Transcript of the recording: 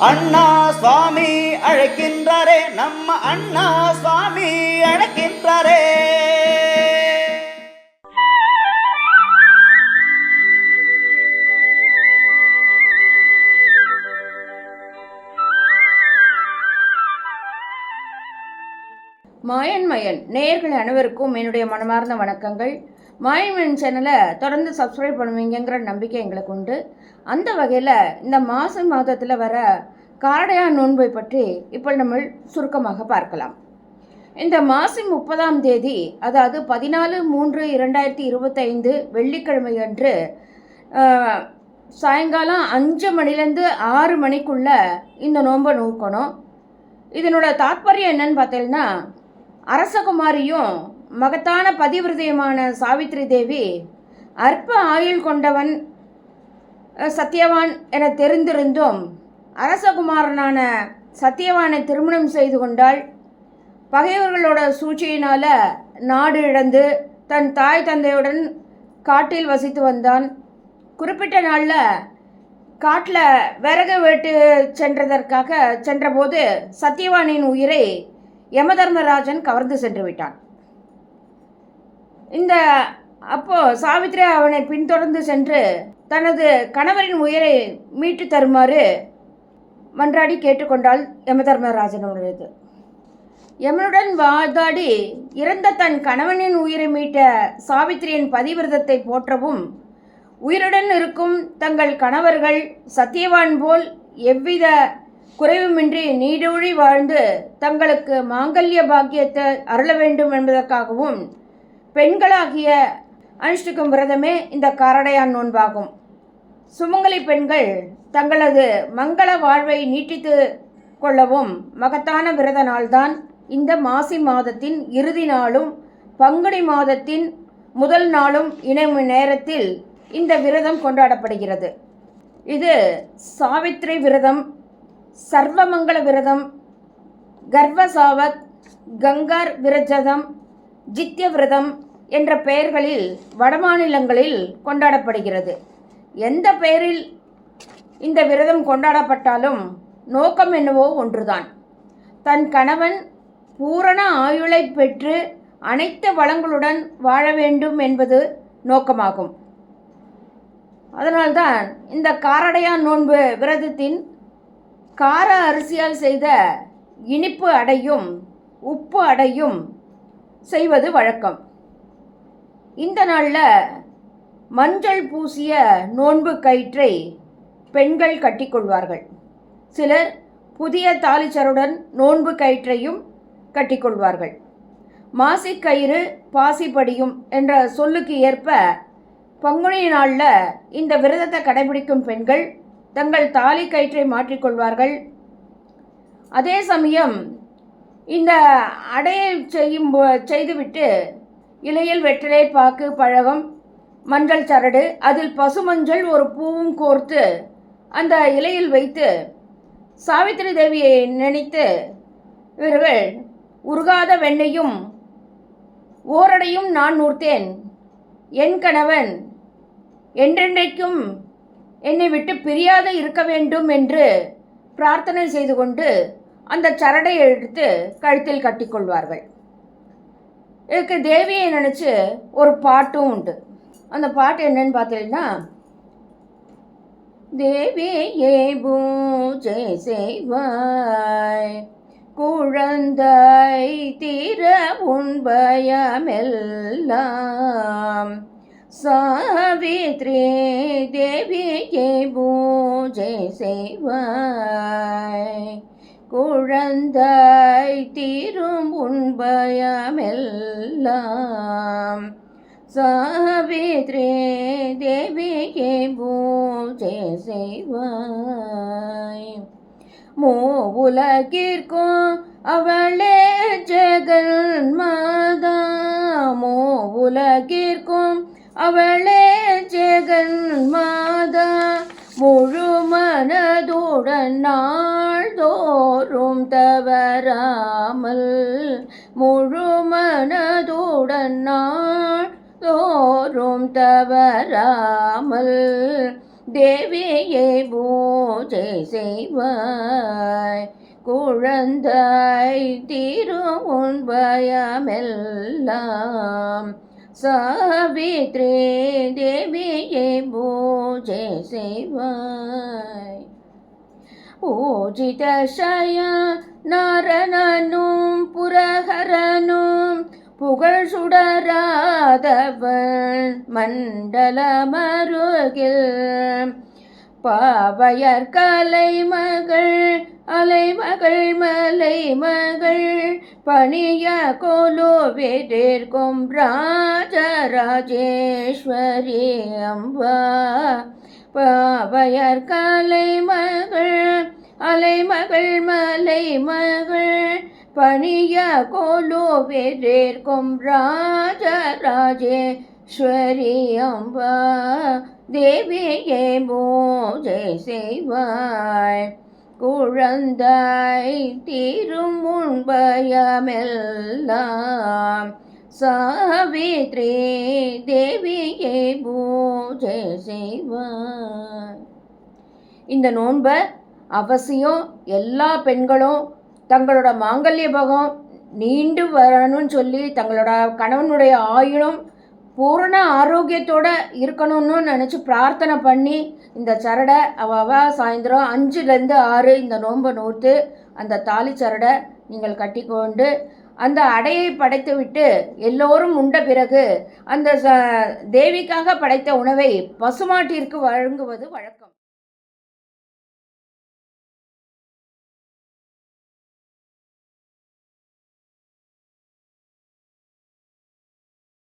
அண்ணா சுவாமி அழைக்கின்றாரே நம்ம அண்ணா சுவாமி அழைக்கின்றாரே. மாயன் மயன் நேயர்கள் அனைவருக்கும் என்னுடைய மனமார்ந்த வணக்கங்கள். மாயன் சேனலை தொடர்ந்து சப்ஸ்கிரைப் பண்ணுவீங்கங்கிற நம்பிக்கை எங்களுக்கு உண்டு. அந்த வகையில் இந்த மாச மாதத்தில் வர காடையா நோன்பை பற்றி இப்போ நம்ம சுருக்கமாக பார்க்கலாம். இந்த மாதம் முப்பதாம் தேதி அதாவது பதினாலு மூன்று இரண்டாயிரத்தி இருபத்தைந்து வெள்ளிக்கிழமை அன்று சாயங்காலம் அஞ்சு மணிலேருந்து ஆறு மணிக்குள்ள இந்த நோன்பை நோக்கணும். இதனோட தாற்பயம் என்னன்னு பார்த்தீங்கன்னா அரசகுமாரியும் மகத்தான பதிவிருதயமான சாவித்ரி தேவி அற்ப ஆயுள் கொண்டவன் சத்யவான் சத்தியவான் என தெரிந்திருந்தும் அரசகுமாரனான சத்தியவானை திருமணம் செய்து கொண்டாள். பகைவர்களோட சூழ்ச்சியினால் நாடு இழந்து தன் தாய் தந்தையுடன் காட்டில் வசித்து வந்தான். குறிப்பிட்ட நாளில் காட்டில் விறகு வெட்டு சென்றதற்காக சென்றபோது சத்தியவானின் உயிரை யமதர்மராஜன் கவர்ந்து சென்று விட்டான். இந்த அப்போ சாவித்ரி அவனை பின்தொடர்ந்து சென்று தனது கணவரின் உயிரை மீட்டு தருமாறு மன்றாடி கேட்டுக்கொண்டாள் யமதர்மராஜனுடையது யமனுடன் வாதாடி இறந்த தன் கணவனின் உயிரை மீட்ட சாவித்திரியின் பதிவிரதத்தை போற்றவும் உயிருடன் இருக்கும் தங்கள் கணவர்கள் சத்தியவான் போல் எவ்வித குறைவுமின்றி நீடூழி வாழ்ந்து தங்களுக்கு மாங்கல்ய பாக்கியத்தை அருள வேண்டும் என்பதற்காகவும் பெண்களாகிய அனுஷ்டிக்கும் விரதமே இந்த காரடையான் நோன்பாகும். சுமங்கலி பெண்கள் தங்களது மங்கள வாழ்வை நீட்டித்து கொள்ளவும் மகத்தான விரத நாள்தான் இந்த மாசி மாதத்தின் இறுதி நாளும் பங்குனி மாதத்தின் முதல் நாளும் இணையும் நேரத்தில் இந்த விரதம் கொண்டாடப்படுகிறது. இது சாவித்ரி விரதம் சர்வமங்கள விரதம் கர்வசாவத் கங்கார் விரஜதம் ஜித்ய விரதம் என்ற பெயர்களில் வடமாநிலங்களில் கொண்டாடப்படுகிறது. எந்த பெயரில் இந்த விரதம் கொண்டாடப்பட்டாலும் நோக்கம் என்னவோ ஒன்றுதான். தன் கணவன் பூரண ஆயுளை பெற்று அனைத்து வளங்களுடன் வாழ வேண்டும் என்பது நோக்கமாகும். அதனால்தான் இந்த காரடையான் நோன்பு விரதத்தின் கார அரிசியால் செய்த இனிப்பு அடையும் உப்பு அடையும் செய்வது வழக்கம். இந்த நாளில் மஞ்சள் பூசிய நோன்பு கயிற்றை பெண்கள் கட்டிக்கொள்வார்கள் சிலர் புதிய தாலிச்சருடன் நோன்பு கயிற்றையும் கட்டிக்கொள்வார்கள் மாசிக்கயிறு பாசிப்படியும் என்ற சொல்லுக்கு ஏற்ப பங்குனி நாளில் இந்த விரதத்தை கடைபிடிக்கும் பெண்கள் தங்கள் தாலி கயிற்றை மாற்றிக்கொள்வார்கள் அதே சமயம் இந்த அடையை செய்யும் போ- செய்துவிட்டு இலையில் வெற்றிலை பாக்கு பழகம் மஞ்சள் சரடு அதில் பசுமஞ்சள் ஒரு பூவும் கோர்த்து அந்த இலையில் வைத்து சாவித்திரி தேவியை நினைத்து இவர்கள் உருகாத வெண்ணையும் ஓரடையும் நான் நூர்த்தேன். என் கணவன் என்றென்றைக்கும் என்னை விட்டு பிரியாத இருக்க வேண்டும் என்று பிரார்த்தனை செய்து கொண்டு அந்த சரடை எடுத்து கழுத்தில் கட்டிக்கொள்வார்கள். இதுக்கு தேவியை நினச்சி ஒரு பாட்டும் உண்டு. அந்த பாட்டு என்னன்னு பார்த்தீங்கன்னா தேவியே பூஜை செய்வாய் குழந்தை தீர உண்பயமெல்லாம் சாவித்ரி தேவியை பூஜை செய்வாய் குழந்தாய் தீரும் உண்பயமெல்லாம் சாவித்ரே தேவியே பூஜை செய்வாய். மூவுலகிற்கும் அவளே ஜெகன் மாதா மூவுலகிற்கும் அவளே ஜெகன் மாதா முழு மனதுடன் நான் போரும் தவறாமல் முழு மனதுடன் நாள் தோறும் தவறாமல் தேவியை பூஜை செய்வாய். குழந்தாய் தீரும் பயமெல்லாம். சாவித்ரி தேவியை பூஜை செய்வாய். பூஜித சய நாரணனும் புரஹரனும் புகழ் சுடராதவன் மண்டலமருகில். பாவையர் கலைமகள் அலைமகள் மலை மகள் பணிய கோலோ வேதிர்க்கும் ராஜராஜேஸ்வரி அம்பா. பாவையர் கலைமகள் அலைமகள் மலை மகள் பணிய கோலோ வேதிர்க்கும் ராஜராஜேஸ்வரி அம்பா தேவியே பூஜை செய்வாய். குழந்தாய் தீரும் முன்பயமெல்லாம் சாவித்ரி தேவியை பூஜை செய்வாய் இந்த நோன்பை அவசியம் எல்லா பெண்களும் தங்களோட மாங்கல்ய பகம் நீண்டு வரணும்னு சொல்லி தங்களோட கணவனுடைய ஆயுளும் பூரண ஆரோக்கியத்தோடு இருக்கணும்னு நினச்சி பிரார்த்தனை பண்ணி இந்த சரடை அவ அவ சாயந்தரம் அஞ்சுலேருந்து ஆறு இந்த நோன்பை நோர்த்து அந்த தாலி சரடை நீங்கள் கட்டிக்கொண்டு அந்த அடையை படைத்துவிட்டு எல்லோரும் உண்ட பிறகு அந்த ச தேவிக்காக படைத்த உணவை பசுமாட்டிற்கு வழங்குவது வழக்கம்.